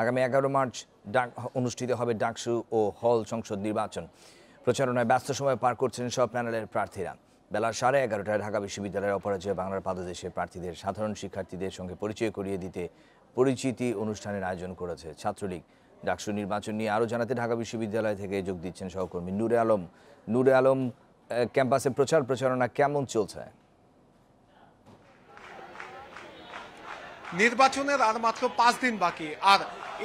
আগামী এগারো মার্চ ডাক, অনুষ্ঠিত হবে ডাকসু ও হল সংসদ নির্বাচন। প্রচারণায় ব্যস্ত সময় পার করছেন সব প্যানেলের প্রার্থীরা। বেলা সাড়ে এগারোটায় ঢাকা বিশ্ববিদ্যালয়ের অপরাজয় বাংলার পাদদেশে প্রার্থীদের, সাধারণ শিক্ষার্থীদের সঙ্গে পরিচয় করিয়ে দিতে পরিচিতি অনুষ্ঠানের আয়োজন করেছে ছাত্রলীগ। ডাকসু নির্বাচন নিয়ে আরও জানাতে ঢাকা বিশ্ববিদ্যালয় থেকে যোগ দিচ্ছেন সহকর্মী নূরে আলম। নূরে আলম ক্যাম্পাসে প্রচার প্রচারণা কেমন চলছে? নির্বাচনের আর মাত্র পাঁচ দিন বাকি। আর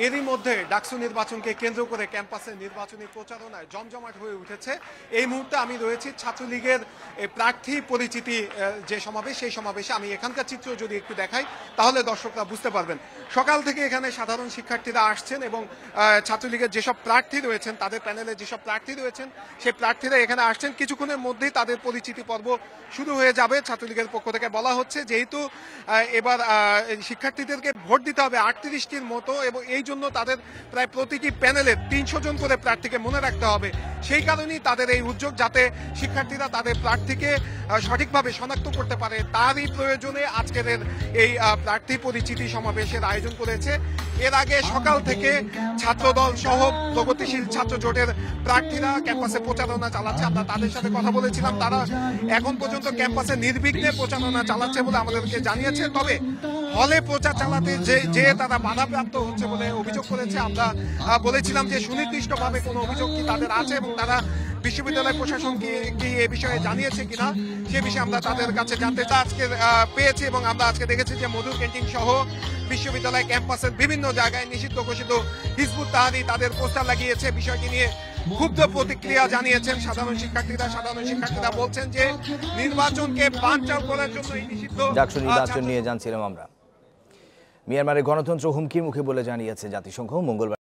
এরই মধ্যে ডাকসু নির্বাচনকে কেন্দ্র করে ক্যাম্পাসে নির্বাচনী প্রচারণায় জমজমাট হয়ে উঠেছে। এই মুহূর্তে আমি রয়েছি ছাত্রলীগের প্রার্থী পরিচিতি যে সমাবেশ, সেই সমাবেশে আমি এখানকার চিত্র যদি একটু দেখাই, তাহলে দর্শকরা বুঝতে পারবেন। সকাল থেকে এখানে সাধারণ শিক্ষার্থীরা আসছেন এবং ছাত্রলীগের যেসব প্রার্থী রয়েছেন, তাদের প্যানেলে যেসব প্রার্থী রয়েছেন, সেই প্রার্থীরা এখানে আসছেন। কিছুক্ষণের মধ্যেই তাদের পরিচিতি পর্ব শুরু হয়ে যাবে ছাত্রলীগের পক্ষ থেকে। বলা হচ্ছে, যেহেতু এবার শিক্ষার্থীদেরকে ভোট দিতে হবে আটত্রিশটির মতো এবং এই জন্য তাদের প্রায় প্রতিটি প্যানেলে তিনশো জন করে প্রার্থীকে মনে রাখতে হবে। সেই কারণেই তাদের এই উদ্যোগ যাতে শিক্ষার্থীরা তাদের প্রার্থীকে সঠিকভাবে শনাক্ত করতে পারে, তারই প্রয়োজনে আজকের এই প্রার্থী পরিচিতি সমাবেশের আয়োজন করেছে। এর আগে সকাল থেকে ছাত্রদল সহ প্রগতিশীল ছাত্র জোটের প্রার্থীরা ক্যাম্পাসে প্রচারণা চালাচ্ছে। আমরা তাদের সাথে কথা বলেছিলাম, তারা এখন পর্যন্ত ক্যাম্পাসে নির্বিঘ্নে প্রচারণা চালাচ্ছে বলে আমাদেরকে জানিয়েছে। তবে হলে প্রচার চালাতে যে যে তারা বাধাপ্রাপ্ত হচ্ছে বলে অভিযোগ করেছে। আমরা বলেছিলাম যে সুনির্দিষ্টভাবে কোনো অভিযোগ কি তাদের আছে এবং তারা বিশ্ববিদ্যালয় প্রশাসন কি কি এ বিষয়ে জানিয়েছে কিনা সে বিষয়ে আমরা তাদের কাছে জানতে চা আজকে পেয়েছি এবং আমরা আজকে দেখেছি যে মধুর ক্যান্টিন সহ বিশ্ববিদ্যালয় ক্যাম্পাসের বিভিন্ন জায়গায় নিষিদ্ধ ঘোষিত হিজবুত তাহাদি তাদের পোস্টার লাগিয়েছে। বিষয়টি নিয়ে ক্ষুব্ধ প্রতিক্রিয়া জানিয়েছেন সাধারণ শিক্ষার্থীরা। সাধারণ শিক্ষার্থীরা বলছেন যে নির্বাচনকে বানচাল করার জন্য এই নিষিদ্ধ নির্বাচন নিয়ে জানছিলাম আমরা। মিয়ানমারের গণতন্ত্র হুমকির মুখে বলে জানিয়েছে জাতিসংঘ মঙ্গলবার।